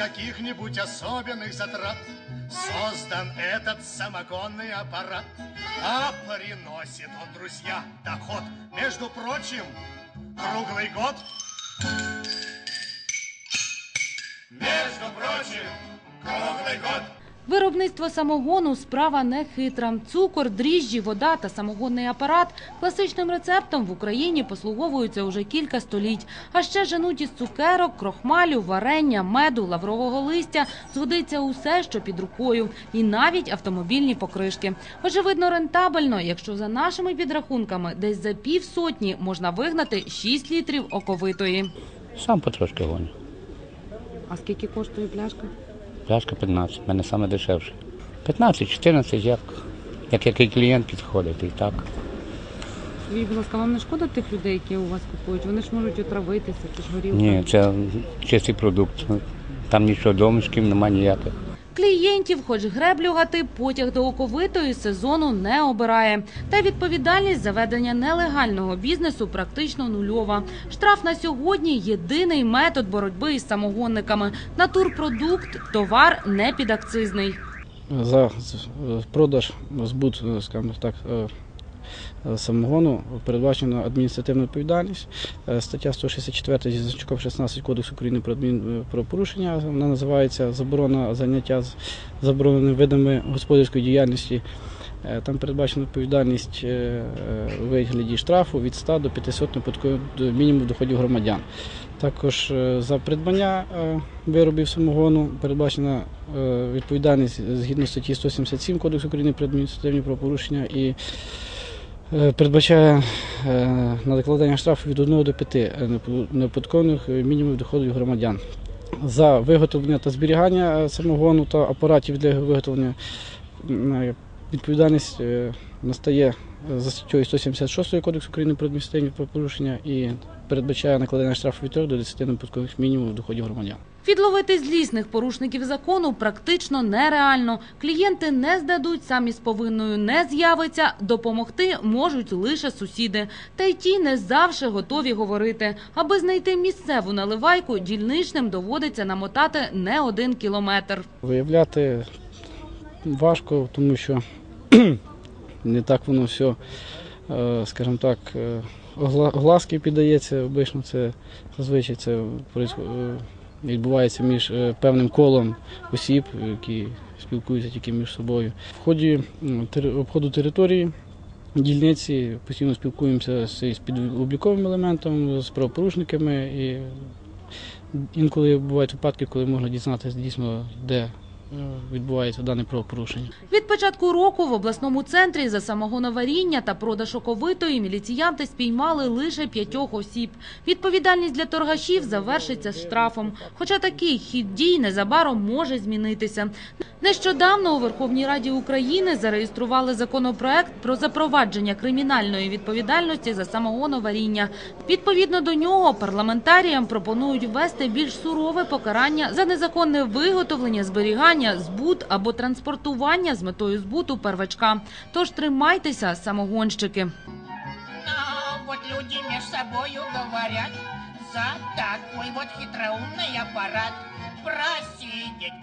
каких-нибудь особенных затрат. Создан этот самогонный аппарат. А приносит он, друзья, доход. Между прочим, круглый год. Между прочим, круглый год Виробництво самогону справа не хитра. Цукор, дріжджі, вода та самогонний апарат класичним рецептом в Україні послуговуються уже кілька століть. А ще женуть із цукерок, крохмалю, варення, меду, лаврового листя згодиться усе, що під рукою, і навіть автомобільні покришки. Очевидно, рентабельно, якщо за нашими підрахунками десь за півсотні можна вигнати 6 літрів оковитої. Сам потрошки гоню. А скільки коштує пляшка? Пляшка 15, в мене саме дешевше. 15-14, як, як який клієнт підходить, і так. Скажіть, будь ласка, вам не шкода тих людей, які у вас купують? Вони ж можуть отравитися, це ж горілка. Ні, це чистий продукт. Там нічого домішків немає ніяких. Клієнтів, хоч греблю гати, потяг до оковитої сезону не обирає. Та відповідальність за ведення нелегального бізнесу практично нульова. Штраф на сьогодні єдиний метод боротьби із самогонниками. Натурпродукт товар не підакцизний. за е, продаж, збут, е, скажімо так, е, самогону передбачена адміністративна відповідальність. Е, Стаття 164 зі значком 16 Кодексу України про адмінправопорушення. Вона називається заборона заняття з забороненими видами господарської діяльності. Е, Там передбачена відповідальність е, е, у вигляді штрафу від 100 до 500 неподаткових до мінімуму доходів громадян. Також е, за придбання е, виробів самогону передбачена е, відповідальність згідно статті 177 Кодексу України про адміністративні правопорушення і е, передбачає е, на накладання штрафу від 1 до 5 неоподаткованих мінімумів доходів громадян. За виготовлення та зберігання е, самогону та апаратів для його виготовлення відповідальність е, настає е, за статтею 176 Кодексу України про адміністративні правопорушення і передбачає накладення штрафу від 3 до 10 неподаткових мінімумів доходів громадян. Відловити злісних порушників закону практично нереально. Клієнти не здадуть, самі з повинною не з'явиться. Допомогти можуть лише сусіди. Та й ті не завжди готові говорити. Аби знайти місцеву наливайку, дільничним доводиться намотати не один кілометр. Виявляти важко, тому що не так воно все, е, скажімо так, е, огласки піддається. Обично це зазвичай це е, відбувається між певним колом осіб, які спілкуються тільки між собою. В ході обходу території. Дільниці постійно спілкуємося з підобліковим елементом, з правопорушниками і інколи бувають випадки, коли можна дізнатися дійсно, де відбувається дане правопорушення. Від початку року в обласному центрі за самогоноваріння та продаж оковитої міліціянти спіймали лише п'ятьох осіб. Відповідальність для торгашів завершиться штрафом. Хоча такий хід дій незабаром може змінитися. Нещодавно у Верховній Раді України зареєстрували законопроект про запровадження кримінальної відповідальності за самогоноваріння. Відповідно до нього парламентаріям пропонують ввести більш сурове покарання за незаконне виготовлення, зберігання, збут або транспортування з метою збуту первачка. Тож тримайтеся, самогонщики. А вот люди між собою говорять за такий вот хитроумний апарат просидеть